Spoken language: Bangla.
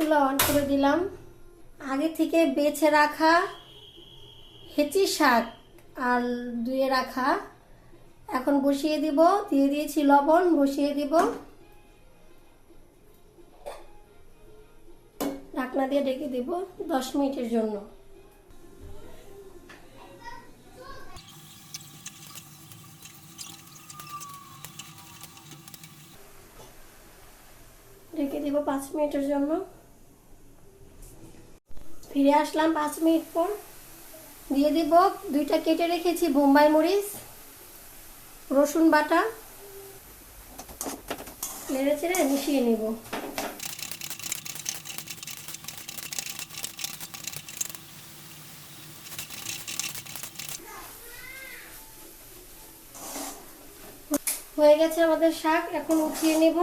চুলা অন করে দিলাম। আগে থেকে বেছে রাখা হেঁচি শাক আর ধুয়ে রাখা। এখন বসিয়ে দিব, দিয়ে দিয়েছি লবণ, বসিয়ে দিব। ঢাকনা দিয়ে ডেকে দিব দশ মিনিটের জন্য। ঢেকে দিব পাঁচ মিনিটের জন্য। ফিরে আসলাম পাঁচ মিনিট পর। দিয়ে দিব দুইটা কেটে রেখেছি বোম্বাই মরিচ, রসুন বাটা। নেড়ে চেড়ে মিশিয়ে নেব। হয়ে গেছে আমাদের শাক, এখন উঠিয়ে নেব।